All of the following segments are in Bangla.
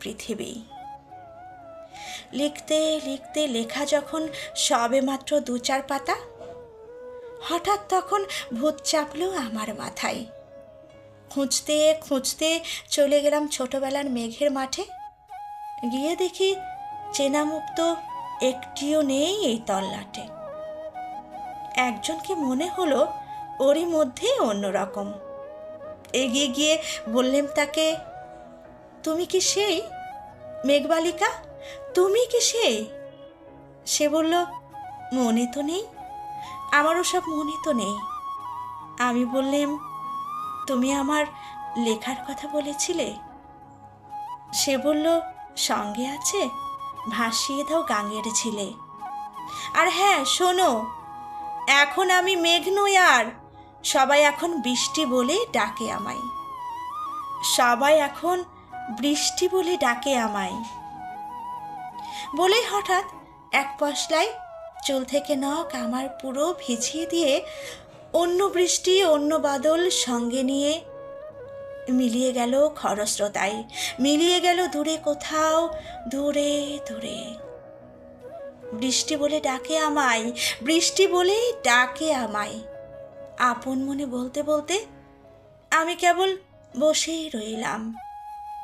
পৃথিবী। লিখতে লিখতে লেখা যখন সবে মাত্র দু চার পাতা, হঠাৎ তখন ভূত চাপলো আমার মাথায়। খুঁজতে খুঁজতে চলে গেলাম ছোটবেলার মেঘের মাঠে। গিয়ে দেখি চেনা মুখ তো একটিও নেই এই তল্লাটে। একজনকে মনে হলো ওরই মধ্যে অন্যরকম। এগিয়ে গিয়ে বললেন তাকে তুমি কি সেই? মেঘবালিকা, তুমি কি সেই? সে বলল, মনে তো নেই, আমারও সব মনে তো নেই। আমি বললাম, তুমি আমার লেখার কথা বলেছিলে? সে বলল, সঙ্গে আছে, ভাসিয়ে দাও গাঙের ছিলে। আর হ্যাঁ শোনো, এখন আমি মেঘ নই আর, সবাই এখন বৃষ্টি বলে ডাকে আমায়। সবাই এখন বৃষ্টি বলে ডাকে আমায়। বলেই হঠাৎ এক পশলায় চুল থেকে নখ আমার পুরো ভিজিয়ে দিয়ে অন্য বৃষ্টি, অন্য বাদল সঙ্গে নিয়ে মিলিয়ে গেল খরস্রোতায়। মিলিয়ে গেল দূরে কোথাও, দূরে দূরে। বৃষ্টি বলে ডাকে আমায়, বৃষ্টি বলেই ডাকে আমায়। আপন মনে বলতে বলতে আমি কেবল বসেই রইলাম।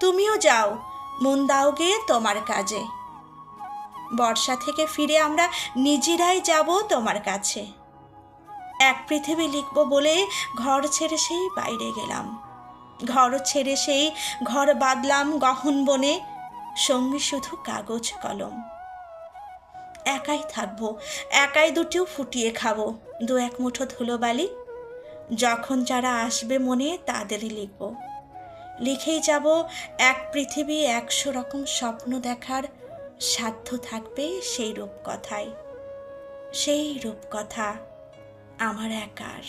তুমিও যাও, মন দাও গে তোমার কাজে। বর্ষা থেকে ফিরে আমরা নিজেরাই যাব তোমার কাছে। এক পৃথিবী লিখব বলে ঘর ছেড়ে সেই বাইরে গেলাম। ঘর ছেড়ে সেই ঘর বাঁধলাম গহন বনে, সঙ্গী শুধু কাগজ কলম। একাই থাকব, একাই দুটিও ফুটিয়ে খাব, দু এক মুঠো ধুলোবালি যখন যারা আসবে মনে তাদেরই লিখব। লিখেই যাব, এক পৃথিবী একশো রকম স্বপ্ন দেখার সাধ্য থাকবে সেই রূপকথায়। সেই রূপকথা আমার একার।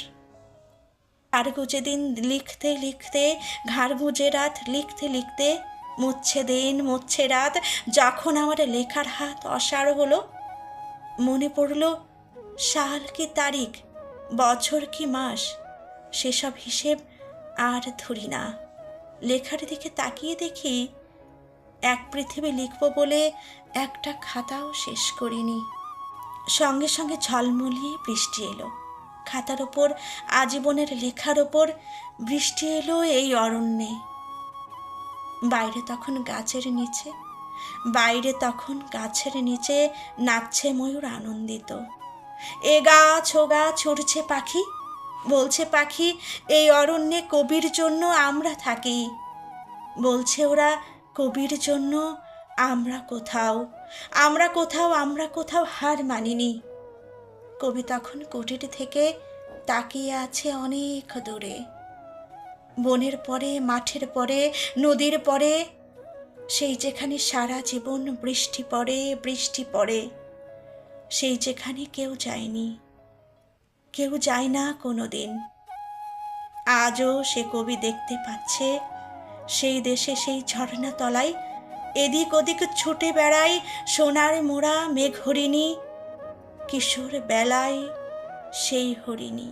আর গুজে দিন লিখতে লিখতে, ঘাড় গুজে রাত, লিখতে লিখতে, মুচ্ছে দিন, মুচ্ছে রাত, যখন আমার লেখার হাত অসাড় হলো, মনে পড়ল, সাল কি তারিখ, বছর কি মাস, সেসব হিসেব আর ধরি না। লেখার দিকে তাকিয়ে দেখি এক পৃথিবী লিখব বলে একটা খাতাও শেষ করিনি। সঙ্গে সঙ্গে ঝলমলিয়ে বৃষ্টি এলো। খাতার ওপর, আজীবনের লেখার ওপর বৃষ্টি এলো এই অরণ্যে। বাইরে তখন গাছের নিচে, বাইরে তখন গাছের নিচে নাচছে ময়ূর আনন্দিত। এ গাছ, ও গাছ, উড়ছে পাখি। বলছে পাখি, এই অরণ্যে কবির জন্য আমরা থাকি। বলছে ওরা, কবির জন্য আমরা কোথাও আমরা কোথাও আমরা কোথাও হার মানিনি। কবি তখন কুটির থেকে তাকিয়ে আছে অনেক দূরে। বনের পরে, মাঠের পরে, নদীর পরে, সেই যেখানে সারা জীবন বৃষ্টি পড়ে বৃষ্টি পড়ে, সেই যেখানে কেউ যায়নি। কেউ যায় না কোনো দিন আজও সে কবি দেখতে পাচ্ছে, সেই দেশে সেই ঝর্ণা তলায়, এদিক ওদিক ছুটে বেড়ায় সোনার মোড়া মেঘ হরিণী, কিশোর বেলায় সেই হরিণী।